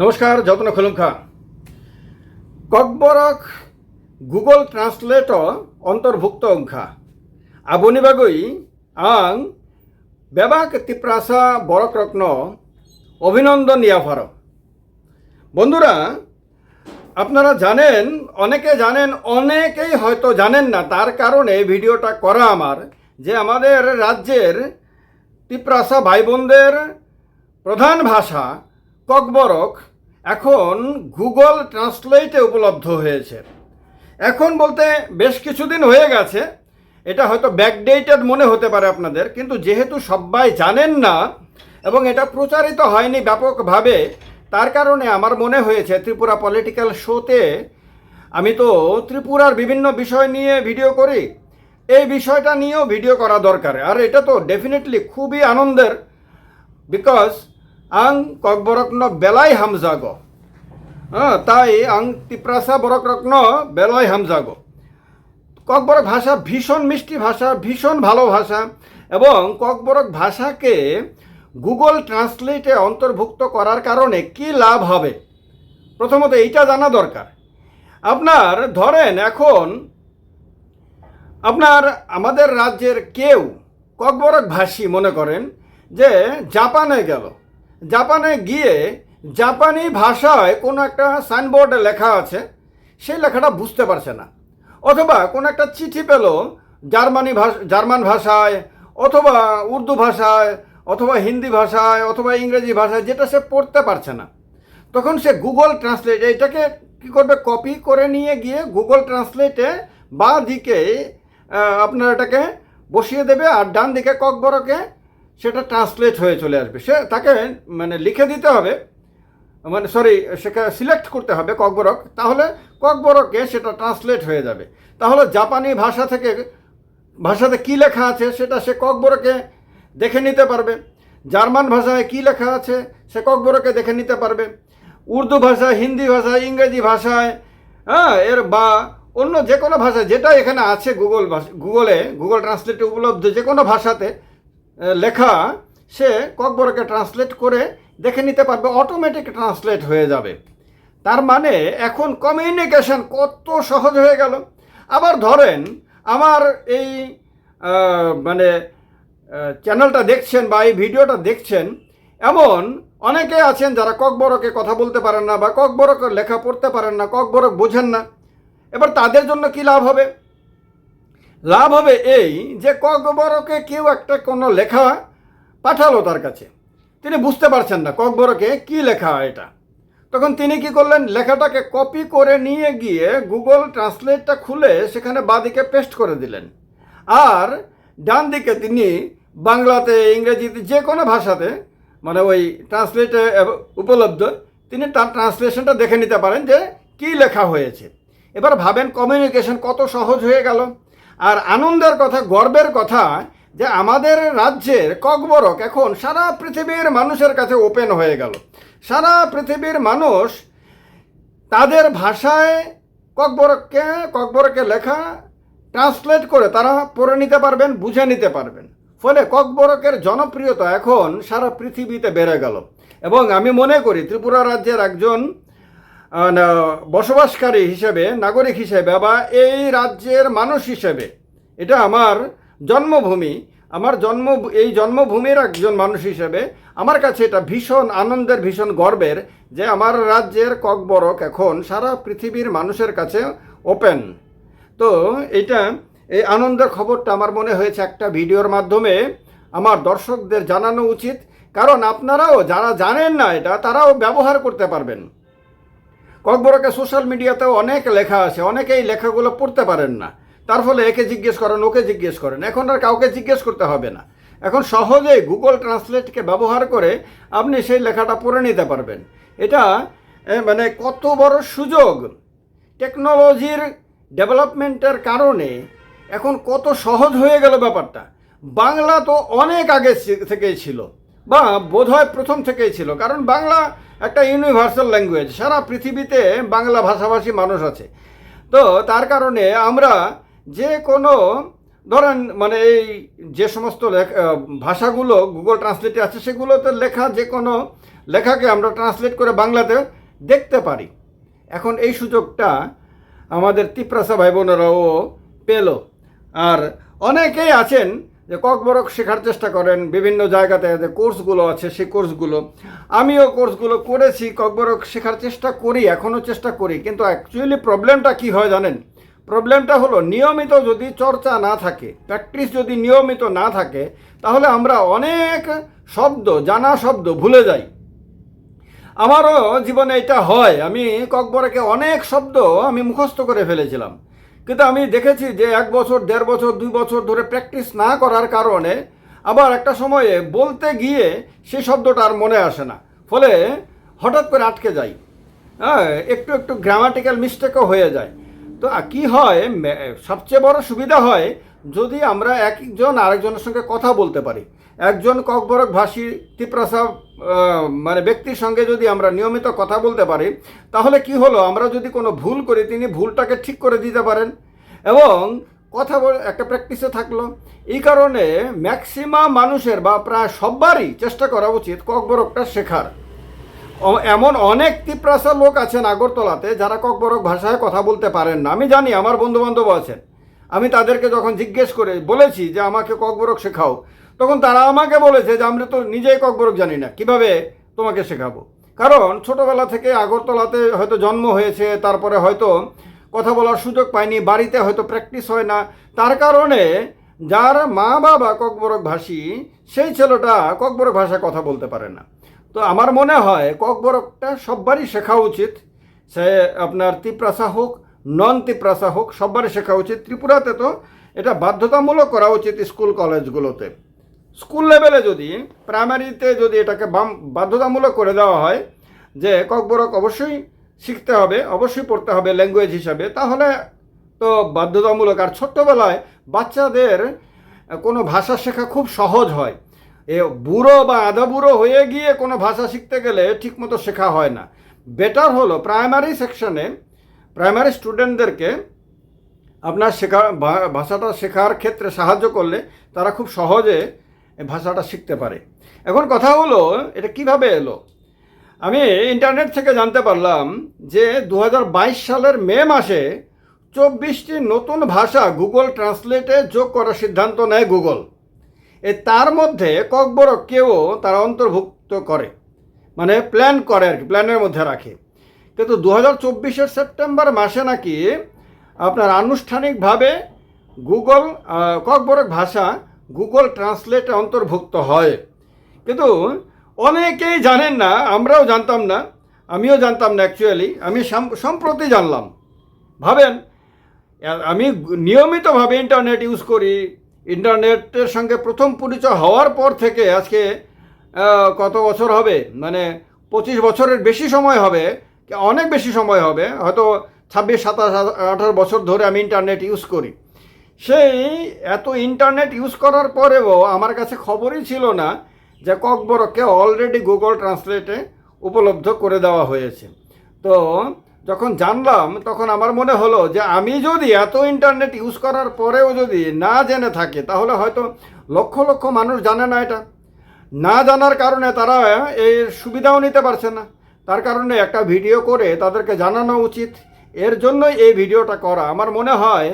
নমস্কার, যত্ন খুলুমখা Kokborok Google translate অন্তর্ভুক্ত অংখা আবনি আবনিবাগই আং, বেবাক তিপ্রাসা বরকরত্ন অভিনন্দন ইয়াফার বন্ধুরা, আপনারা জানেন, অনেকে জানেন, অনেকেই হয়তো জানেন না, তার কারণে ভিডিওটা করা আমার, যে আমাদের রাজ্যের তিপ্রাসা ভাই বোনদের প্রধান ভাষা ককবরক এখন গুগল ট্রান্সলেটে উপলব্ধ হয়েছে। এখন বলতে বেশ কিছুদিন হয়ে গেছে। এটা হয়তো ব্যাকডেটেড মনে হতে পারে আপনাদের, কিন্তু যেহেতু সবাই জানেন না এবং এটা প্রচারিত হয়নি ব্যাপকভাবে, তার কারণে আমার মনে হয়েছে ত্রিপুরা পলিটিক্যাল শোতে আমি তো ত্রিপুরার বিভিন্ন বিষয় নিয়ে ভিডিও করি। এই বিষয়টা নিয়েও ভিডিও করা দরকার। আর এটা তো ডেফিনেটলি খুবই আনন্দের বিকজ আং ককবরকন বেলাই হামজাগ। হ্যাঁ তাই আং তিপ্রাসা বরকরত্ন বেলয় হামজাগ। ককবরক ভাষা ভীষণ মিষ্টি ভাষা, ভীষণ ভালো ভাষা, এবং ককবরক ভাষাকে গুগল ট্রান্সলেটে অন্তর্ভুক্ত করার কারণে কি লাভ হবে? প্রথমত এইটা জানা দরকার। আপনার, ধরেন এখন আপনার, আমাদের রাজ্যের কেউ ককবরক ভাষী মনে করেন যে জাপানে গেল। জাপানে গিয়ে জাপানি ভাষায় কোনো একটা সাইনবোর্ডে লেখা আছে, সেই লেখাটা বুঝতে পারছে না। অথবা কোনো একটা চিঠি পেল জার্মানি ভাষা জার্মান ভাষায়, অথবা উর্দু ভাষায়, অথবা হিন্দি ভাষায়, অথবা ইংরেজি ভাষায়, যেটা সে পড়তে পারছে না। তখন সে গুগল ট্রান্সলেট এইটাকে কী করবে? কপি করে নিয়ে গিয়ে গুগল ট্রান্সলেটে বা দিকে আপনার এটাকে বসিয়ে দেবে আর ডান দিকে ককবরকে সেটা ট্রান্সলেট হয়ে চলে আসবে। সে তাকে মানে লিখে দিতে হবে মানে সরি সেটা সিলেক্ট করতে হবে ককবরক, তাহলে ককবরকে সেটা ট্রান্সলেট হয়ে যাবে। তাহলে জাপানি ভাষা থেকে, ভাষাতে কী লেখা আছে সেটা সে ককবরকে দেখে নিতে পারবে। জার্মান ভাষায় কী লেখা আছে সে ককবরকে দেখে নিতে পারবে। উর্দু ভাষা হিন্দি ভাষা ইংরেজি ভাষায় হ্যাঁ এর বা অন্য যে কোনো ভাষা যেটা এখানে আছে গুগল ভাষা গুগলে গুগল ট্রান্সলেটে উপলব্ধ যে কোনো ভাষাতে লেখা, সে ককবরকে ট্রান্সলেট করে দেখে নিতে পারবে অটোমেটিক ট্রান্সলেট হয়ে যাবে। তার মানে এখন কমিউনিকেশন কত সহজ হয়ে গেল। আবার ধরেন, আমার এই মানে চ্যানেলটা দেখছেন বা এই ভিডিওটা দেখছেন, এমন অনেকে আছেন যারা ককবরকে কথা বলতে পারেন না বা ককবরকের লেখা পড়তে পারেন না, ককবরক বোঝেন না। এবার তাদের জন্য কি লাভ হবে? লাভ হবে এই যে ককবরকে কেউ একটা কোনো লেখা পাঠালো তার কাছে। তিনি বুঝতে পারছেন না ককবরকে কি লেখা এটা। তখন তিনি কি করলেন? লেখাটাকে কপি করে নিয়ে গিয়ে গুগল ট্রান্সলেটটা খুলে সেখানে বাদিকে পেস্ট করে দিলেন। আর ডান দিকে তিনি বাংলাতে, ইংরেজিতে যে কোনো ভাষাতে মানে ওই ট্রান্সলেটে উপলব্ধ, তিনি তার ট্রান্সলেশনটা দেখে নিতে পারেন যে কি লেখা হয়েছে। এবার ভাবেন কমিউনিকেশন কত সহজ হয়ে গেল। আর আনন্দের কথা, গর্বের কথা যে আমাদের রাজ্যের ককবরক এখন সারা পৃথিবীর মানুষের কাছে ওপেন হয়ে গেল। সারা পৃথিবীর মানুষ তাদের ভাষায় ককবরককে, ককবরকে লেখা ট্রান্সলেট করে তারা পড়ে নিতে পারবেন, বুঝে নিতে পারবেন। ফলে ককবরকের জনপ্রিয়তা এখন সারা পৃথিবীতে বেড়ে গেল। এবং আমি মনে করি ত্রিপুরা রাজ্যের একজন বসবাসকারী হিসেবে, নাগরিক হিসেবে, বা এই রাজ্যের মানুষ হিসেবে। এটা আমার জন্মভূমি। আমার জন্ম, এই জন্মভূমির একজন মানুষ হিসেবে আমার কাছে এটা ভীষণ আনন্দের, ভীষণ গর্বের যে আমার রাজ্যের ককবরক এখন সারা পৃথিবীর মানুষের কাছে ওপেন। তো এটা এই আনন্দের খবরটা আমার মনে হয়েছে একটা ভিডিওর মাধ্যমে আমার দর্শকদের জানানো উচিত। কারণ আপনারাও যারা জানেন না এটা, তারাও ব্যবহার করতে পারবেন। ককবরকে সোশ্যাল মিডিয়াতেও অনেক লেখা আছে অনেকে এই লেখাগুলো পড়তে পারেন না। তার ফলে একে জিজ্ঞেস করেন, ওকে জিজ্ঞেস করেন। এখন আর কাউকে জিজ্ঞেস করতে হবে না। এখন সহজেই গুগল ট্রান্সলেটকে ব্যবহার করে আপনি সেই লেখাটা পড়ে নিতে পারবেন। এটা মানে কত বড় সুযোগ। টেকনোলজির ডেভেলপমেন্টের কারণে এখন কত সহজ হয়ে গেল ব্যাপারটা। বাংলা তো অনেক আগে থেকেই ছিল, বা বোধহয় প্রথম থেকেই ছিল, কারণ বাংলা একটা ইউনিভার্সাল ল্যাঙ্গুয়েজ সারা পৃথিবীতে বাংলা ভাষাভাষী মানুষ আছে। তো তার কারণে আমরা যে কোনো, ধরেন মানে এই যে সমস্ত ভাষাগুলো গুগল ট্রান্সলেটে আছে, সেগুলোতে লেখা যে কোনো লেখাকে আমরা ট্রান্সলেট করে বাংলাতে দেখতে পারি। এখন এই সুযোগটা আমাদের তিপ্রাসা ভাই বোনেরাও পেল। আর অনেকেই আছেন যে ককবরক শেখার চেষ্টা করেন বিভিন্ন জায়গাতে যে কোর্সগুলো আছে, সেই কোর্সগুলো। আমিও কোর্সগুলো করেছি, ককবরক শেখার চেষ্টা করি এখনও চেষ্টা করি। কিন্তু অ্যাকচুয়ালি প্রবলেমটা কি হয় জানেন? প্রবলেমটা হলো নিয়মিত যদি চর্চা না থাকে প্র্যাকটিস যদি নিয়মিত না থাকে, তাহলে আমরা অনেক শব্দ, জানা শব্দ ভুলে যাই। আমারও জীবনে এটা হয়। আমি ককবরকে অনেক শব্দ আমি মুখস্থ করে ফেলেছিলাম। কিন্তু আমি দেখেছি যে এক বছর, দেড় বছর, দুই বছর ধরে প্র্যাকটিস না করার কারণে আবার একটা সময়ে বলতে গিয়ে সেই শব্দটা আর মনে আসে না। ফলে হঠাৎ করে আটকে যাই। হ্যাঁ একটু একটু গ্রামাটিক্যাল মিস্টেকও হয়ে যায়। তো কি হয়? সবচেয়ে বড় সুবিধা হয় যদি আমরা একজন আরেকজনের সঙ্গে কথা বলতে পারি। একজন ককবরক ভাষী তিপ্রাসা মানে ব্যক্তির সঙ্গে যদি আমরা নিয়মিত কথা বলতে পারি, তাহলে কি হলো? আমরা যদি কোনো ভুল করি, তিনি ভুলটাকে ঠিক করে দিতে পারেন। এবং কথা বলে, একটা প্র্যাকটিসে থাকল। এই কারণে ম্যাক্সিমাম মানুষের বা প্রায় সবারই চেষ্টা করা উচিত ককবরকটা শেখার। এমন অনেক তিপ্রাসা লোক আছেন আগরতলাতে, যারা ককবরক ভাষায় কথা বলতে পারেন না। আমি জানি, আমার বন্ধু বান্ধব আছেন। আমি তাদেরকে যখন জিজ্ঞেস করে বলেছি যে, আমাকে ককবরক শেখাও। তখন তারা আমাকে বলেছে যে, আমরা তো নিজেই ককবরক জানি না। কীভাবে তোমাকে শেখাবো? কারণ ছোটবেলা থেকে আগরতলাতে হয়তো জন্ম হয়েছে, তারপরে হয়তো কথা বলার সুযোগ পায়নি, বাড়িতে হয়তো প্র্যাকটিস হয় না। তার কারণে যার মা বাবা ককবরক ভাষী, সেই ছেলেটা ককবরক ভাষায় কথা বলতে পারে না। তো আমার মনে হয় ককবরকটা সববারই শেখা উচিত। সে আপনার তিপ্রাসা হোক, নন তিপ্রাসা হোক, সববারই শেখা উচিত। ত্রিপুরাতে তো এটা বাধ্যতামূলক করা উচিত স্কুল, কলেজগুলোতে। স্কুল লেভেলে যদি প্রাইমারিতে যদি এটাকে বাধ্যতামূলক করে দেওয়া হয়, যে ককবরক অবশ্যই শিখতে হবে, অবশ্যই পড়তে হবে ল্যাঙ্গুয়েজ হিসাবে, তাহলে তো বাধ্যতামূলক। আর ছোট্টবেলায় বাচ্চাদের কোনো ভাষা শেখা খুব সহজ হয়। এ বুড়ো বা আধা বুড়ো হয়ে গিয়ে কোনো ভাষা শিখতে গেলে ঠিকমতো শেখা হয় না। বেটার হলো প্রাইমারি সেকশনে প্রাইমারি স্টুডেন্টদেরকে আপনার শেখা ভাষাটা শেখার ক্ষেত্রে সাহায্য করলে তারা খুব সহজে ভাষাটা শিখতে পারে। এখন কথা হলো, এটা কীভাবে এলো? আমি ইন্টারনেট থেকে জানতে পারলাম যে দু হাজার বাইশ সালের মে মাসে চব্বিশটি নতুন ভাষা গুগল ট্রান্সলেটে যোগ করার সিদ্ধান্ত নেয় গুগল এ তার মধ্যে ককবরক কেউ তারা অন্তর্ভুক্ত করে মানে প্ল্যান করে আর কি প্ল্যানের মধ্যে রাখে। কিন্তু দু হাজার চব্বিশের সেপ্টেম্বর মাসে নাকি আপনার আনুষ্ঠানিকভাবে গুগল ককবরক ভাষা গুগল ট্রান্সলেটে অন্তর্ভুক্ত হয়। কিন্তু অনেকেই জানেন না, আমরাও জানতাম না, আমিও জানতাম না অ্যাকচুয়ালি আমি সাম- সম্প্রতি জানলাম। ভাবেন আমি নিয়মিতভাবে ইন্টারনেট ইউজ করি ইন্টারনেটের সঙ্গে প্রথম পরিচয় হওয়ার পর থেকে আজকে কত বছর হবে? মানে পঁচিশ বছরের বেশি সময় হবে, অনেক বেশি সময় হবে, হয়তো ছাব্বিশ, সাতাশ, আঠারো বছর ধরে আমি ইন্টারনেট ইউজ করি। সেই এত ইন্টারনেট ইউজ করার পরেও আমার কাছে খবরই ছিল না যে ককবরককে অলরেডি গুগল ট্রান্সলেটে উপলব্ধ করে দেওয়া হয়েছে। তো যখন জানলাম, তখন আমার মনে হলো যে আমি যদি এত ইন্টারনেট ইউজ করার পরেও যদি না জেনে থাকে, তাহলে হয়তো লক্ষ লক্ষ মানুষ জানে না এটা। না জানার কারণে তারা এর সুবিধাও নিতে পারছে না। তার কারণে একটা ভিডিও করে তাদেরকে জানানো উচিত। এর জন্যই এই ভিডিওটা করা। আমার মনে হয়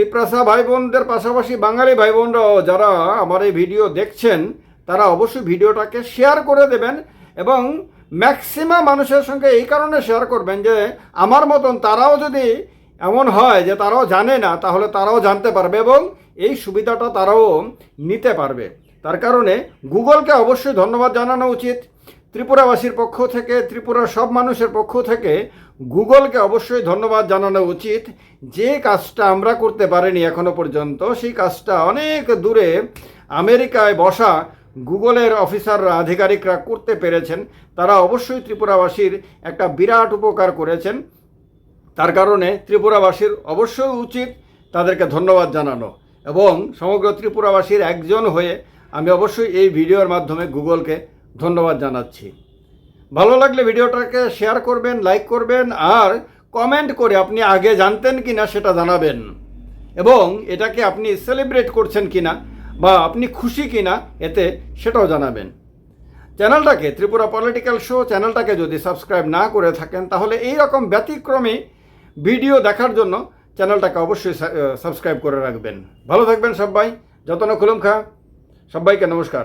তিপ্রাসা ভাই বোনদের পাশাপাশি বাঙালি ভাই বোনরাও যারা আমার এই ভিডিও দেখছেন, তারা অবশ্যই ভিডিওটাকে শেয়ার করে দেবেন এবং ম্যাক্সিমাম মানুষের সঙ্গে এই কারণে শেয়ার করবেন যে, আমার মতন তারাও যদি এমন হয় যে তারাও জানে না, তাহলে তারাও জানতে পারবে এবং এই সুবিধাটা তারাও নিতে পারবে। তার কারণে গুগলকে অবশ্যই ধন্যবাদ জানানো উচিত। ত্রিপুরাবাসীর পক্ষ থেকে, ত্রিপুরার সব মানুষের পক্ষ থেকে গুগলকে অবশ্যই ধন্যবাদ জানানো উচিত। যে কাজটা আমরা করতে পারিনি এখনও পর্যন্ত, সেই কাজটা অনেক দূরে আমেরিকায় বসা গুগলের অফিসাররা, আধিকারিকরা করতে পেরেছেন। তারা অবশ্যই ত্রিপুরাবাসীর একটা বিরাট উপকার করেছেন। তার কারণে ত্রিপুরাবাসীর অবশ্যই উচিত তাদেরকে ধন্যবাদ জানানো এবং সমগ্র ত্রিপুরাবাসীর একজন হয়ে আমি অবশ্যই এই ভিডিওর মাধ্যমে গুগলকে ধন্যবাদ জানাচ্ছি। ভালো লাগলে ভিডিওটাকে শেয়ার করবেন লাইক করবেন, আর কমেন্ট করে আপনি আগে জানতেন কি না সেটা জানাবেন। এবং এটাকে আপনি সেলিব্রেট করছেন কিনা বা আপনি খুশি কিনা এতে সেটাও জানাবেন। চ্যানেলটাকে, ত্রিপুরা পলিটিক্যাল শো চ্যানেলটাকে যদি সাবস্ক্রাইব না করে থাকেন, তাহলে এই রকম ব্যতিক্রমী ভিডিও দেখার জন্য চ্যানেলটাকে অবশ্যই সাবস্ক্রাইব করে রাখবেন। ভালো থাকবেন সবাই, যতন খুলুম খা, সবাইকে নমস্কার।